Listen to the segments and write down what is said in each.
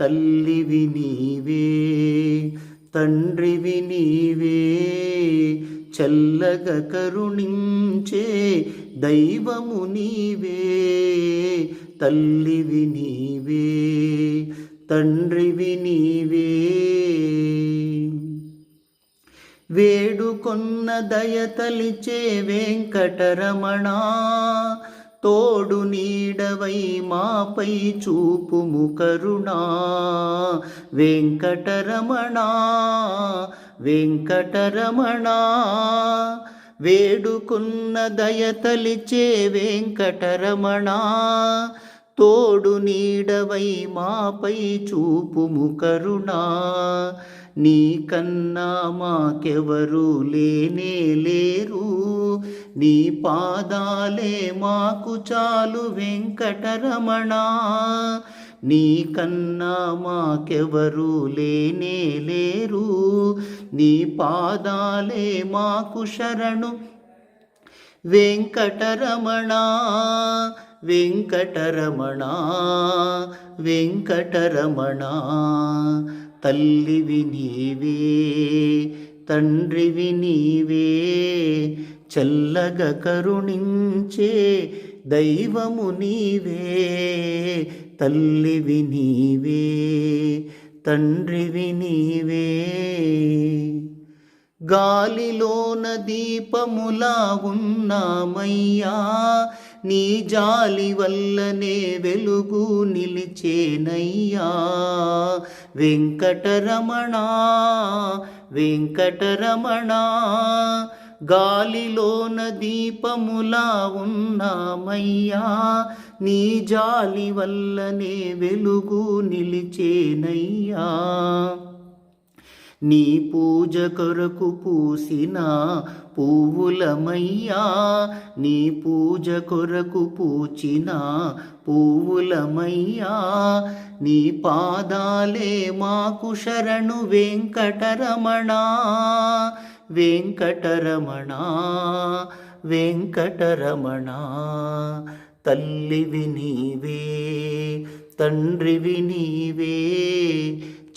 తల్లివి నీవే తండ్రివి నీవే చల్లగ కరుణించే దైవము నీవే తల్లివి నీవే తండ్రివి నీవే. వేడుకొన్న దయతలిచే వెంకటరమణ తోడు నీడవై మాపై చూపుము కరుణా. వెంకటరమణ వెంకటరమణ. వేడుకున్న దయతలిచే వెంకటరమణ. తోడు నీడవై మాపై చూపుము కరుణా. నీకన్నా మాకెవరు లేనే లేరు. నీ పాదాలే మాకు చాలు వెంకటరమణ. నీకన్నా మాకెవరు లేనే లేరు. నీ పాదాలే మాకు శరణు వెంకటరమణ. వెంకటరమణ వెంకటరమణ తల్లివి నీవే తండ్రివి నీవే చల్లగ కరుణించే దైవము నీవే తల్లివి నీవే తండ్రివి నీవే గాలిలోన దీపములా ఉన్నామయ్యా నీ జాలి వల్లనే వెలుగు నిలిచేనయ్యా. వెంకటరమణ వెంకటరమణ గాలిలోన దీపములా ఉన్నామయ్యా. నీ జాలి వల్లనే వెలుగు నిలిచేనయ్యా. నీ పూజ కొరకు పూసిన పువ్వులమయ్యా నీ పూజ కొరకు పూచిన పువ్వులమయ్యా నీ పాదాలే మాకు శరణు వెంకటరమణ వెంకటరమణ వెంకటరమణ. తల్లివి నీవే తండ్రివి నీవే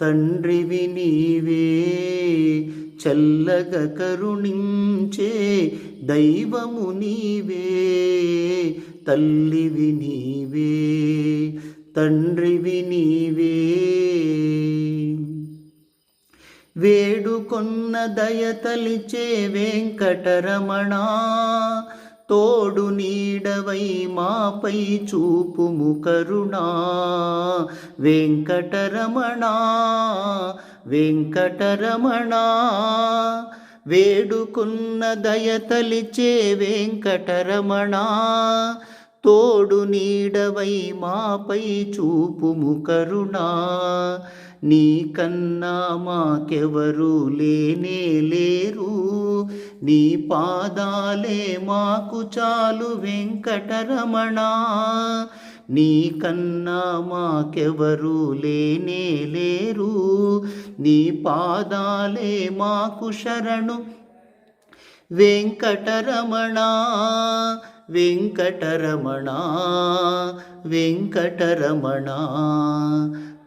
తండ్రివి నీవే చల్లగ కరుణించే దైవము నీవే తల్లివి నీవే తండ్రివి నీవే వేడుకొన్న దయతలిచే వెంకటరమణ తోడు నీడవై మాపై చూపుము కరుణా. వెంకటరమణ వెంకటరమణ వేడుకున్న దయతలిచే వెంకటరమణ. తోడు నీడవై మాపై చూపుము కరుణా. నీకన్నా మాకెవరు లేనే లేరు. నీ పాదాలే మాకు చాలు వెంకటరమణ. నీకన్నా మాకెవరు లేనే లేరు. నీ పాదాలే మాకు శరణు వెంకటరమణ. వెంకటరమణ వెంకటరమణ.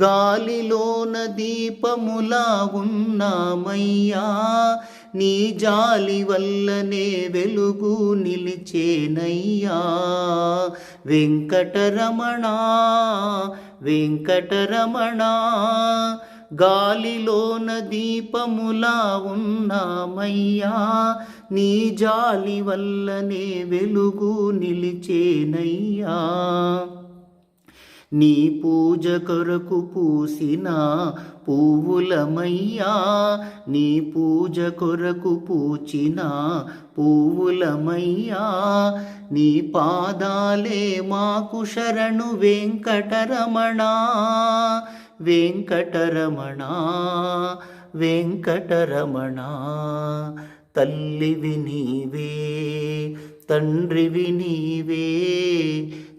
గాలిలోన దీపములా ఉన్నామయ్యా నీ జాలి వల్లనే వెలుగు నిలిచేనయ్యా. వెంకటరమణ వెంకటరమణ గాలిలోన దీపములా ఉన్నామయ్యా నీ జాలి వల్లనే వెలుగు నిలిచేనయ్యా. నీ పూజ కొరకు పూసిన పువ్వులమయ్యా నీ పూజ కొరకు పూచిన పువ్వులమయ్యా నీ పాదాలే మాకు శరణు వెంకటరమణ వెంకటరమణ వెంకటరమణ. తల్లివి నీవే తండ్రివి నీవే